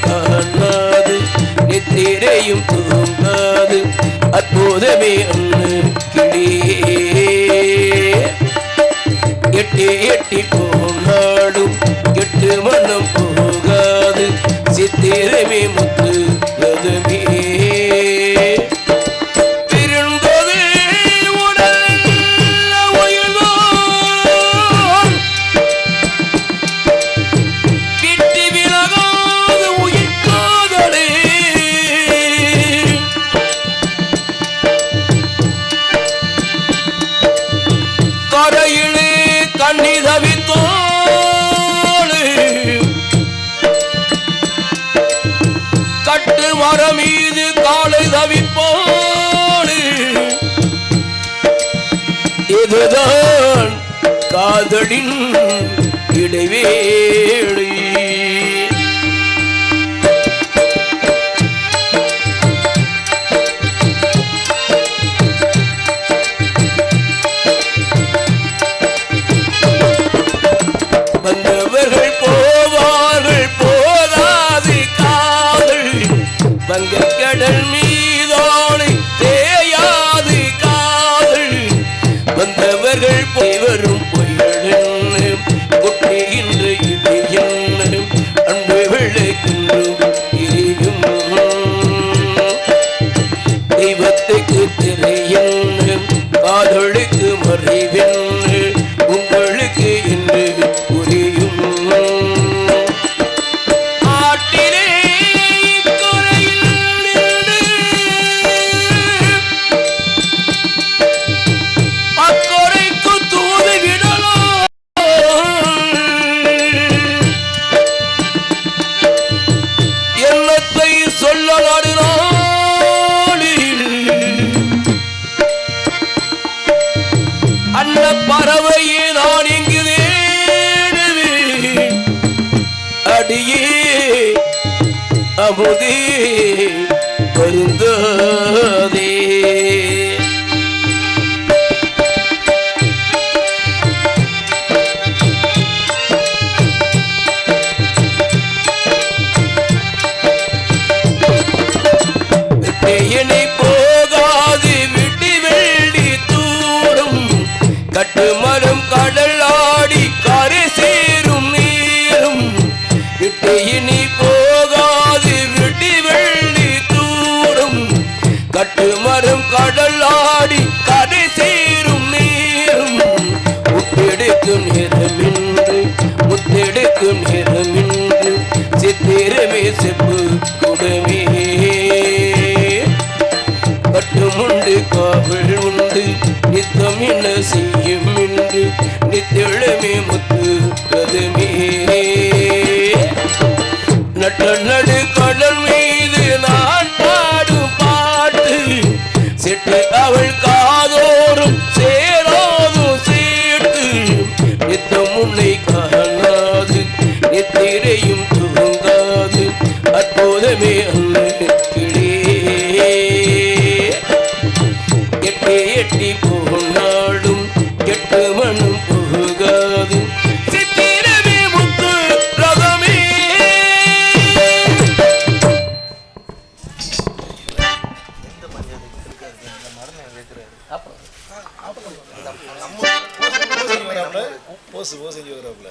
காணாது நித்திரையும் தூங்காது. அற்புதமே அண்ணு கிளியே. எட்டி எட்டி போனாடும் எட்டு மனம் போகாது. சித்திரமே முத்து தவிப்போடு இதுதான் காதலின் இடைவேளை. வந்தவர்கள் போவார்கள் போதாது காதல். வந்த வந்தவர்கள் வரும் பொய்களென்னு கொட்டுகின்ற இது என்ன? அன்பு விளக்கின்றும் எரியும் தெய்வத்துக்கு திரையென்று காதலுக்கு மறைவென்று அமுதி வருந்தாதே ஆறும் கடலாடி கடல் கரை சேரும் நீரும். முத்தெடுக்கும் நிறமின்று முத்தெடுக்கும் நிறமின்று சித்திரமே செப்பு கொடுமே கட்டுமுண்டு காவல் உண்டு நித்தம் என்ன செய்யும் என்று நித்தெழுமே முத்து கதுமே நட்ட நடு கடல் மீது அவள் போஸ் போஸ் செஞ்சு வராப்புல